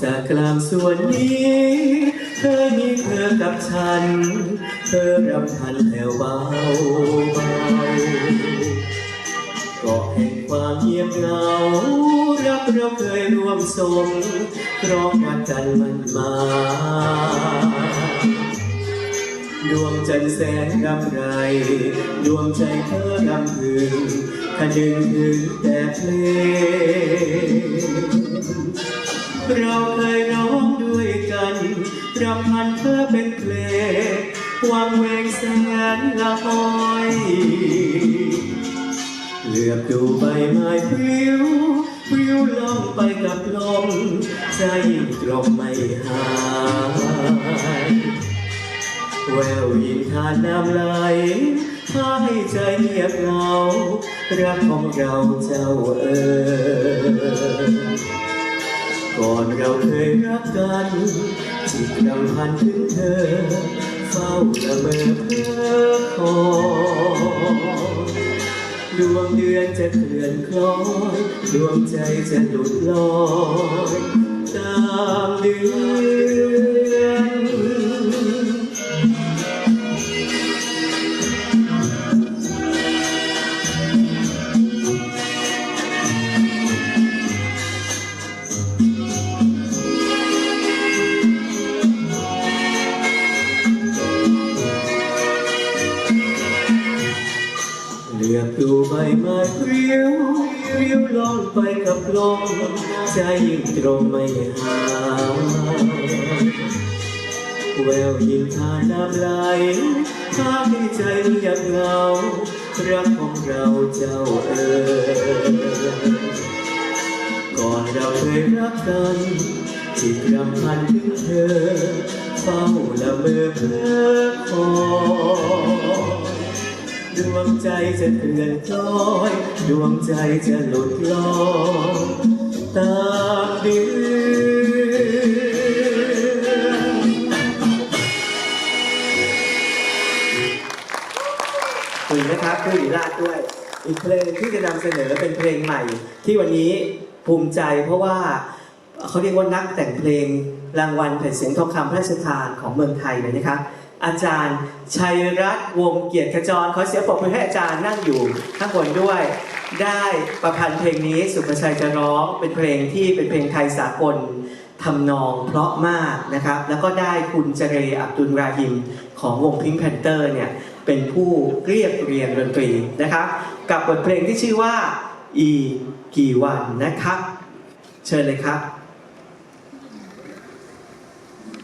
จากกลางส่วนนี้เคยมีเธอกับฉัน เธอรำพันแล้วเบาเบากาะแห่งความเงียบเหงา รักเราเคยร่วมสมร้องรักกันมันมา ดวงจันทร์แสนรำไร ดวงใจเธอรำพึงคนึงถึงแต่เพลง เราเคยร้องด้วยกันรำพันเธอเป็นเพลงวางเวงแสนละหอยเหลือบดูใบไม้พริ้วพริ้วล่องไปกับลมใจยิ่งตรงไม่หายแววยินทานน้ำไหลพาให้ใจเงียบเหงารักของเราเจ้าเอ๋ย ก่อนเราเคยรักกันจิตรำพันถึงเธอ เฝ้าละเมอเพ้อคอยดวงเดือนจะเคลื่อนคล้อยดวงใจจะหลุดลอยตามเดือน เหลือบดูใบไม้พริ้วพริ้วล่องไปกับลมใจยิ่งตรงไม่หาแววยินทาน้ำไหลพาให้ใจเงียบเหงารักของเราเจ้าเอ๋ยก่อนเราเคยรักกันจิตรำพันถึงเธอเฝ้าละเมอเพ้อคอย ดวงใจจะเคลื่อนคล้อยดวงใจจะหลุดลอยตามเดือนคุยนะครับคุยวิราชด้วย อีกเพลงที่จะนำเสนอเป็นเพลงใหม่ ที่วันนี้ภูมิใจเพราะว่าเขาเรียกว่านักแต่งเพลงรางวัลแผ่นเสียงทองคำพระราชทานของเมืองไทยเลยนะครับ อาจารย์ ชัยรัตน์วงเกียรติขจรขอเสียงปรบมือให้อาจารย์นั่งอยู่ข้างบนด้วย ได้ประพันธ์เพลงนี้สุภชัยจะร้องเป็นเพลงที่เป็นเพลงไทยสากลทำนองเพราะมากนะครับ แล้วก็ได้คุณเจเรอับดุลราฮิม ของวงพิง k แพนเตอร์เนี่ยเป็นผู้เรียบเรียงดนตรีนะครับ กับบทเพลงที่ชื่อว่าอีกี่วันนะครับ เชิญเลยครับ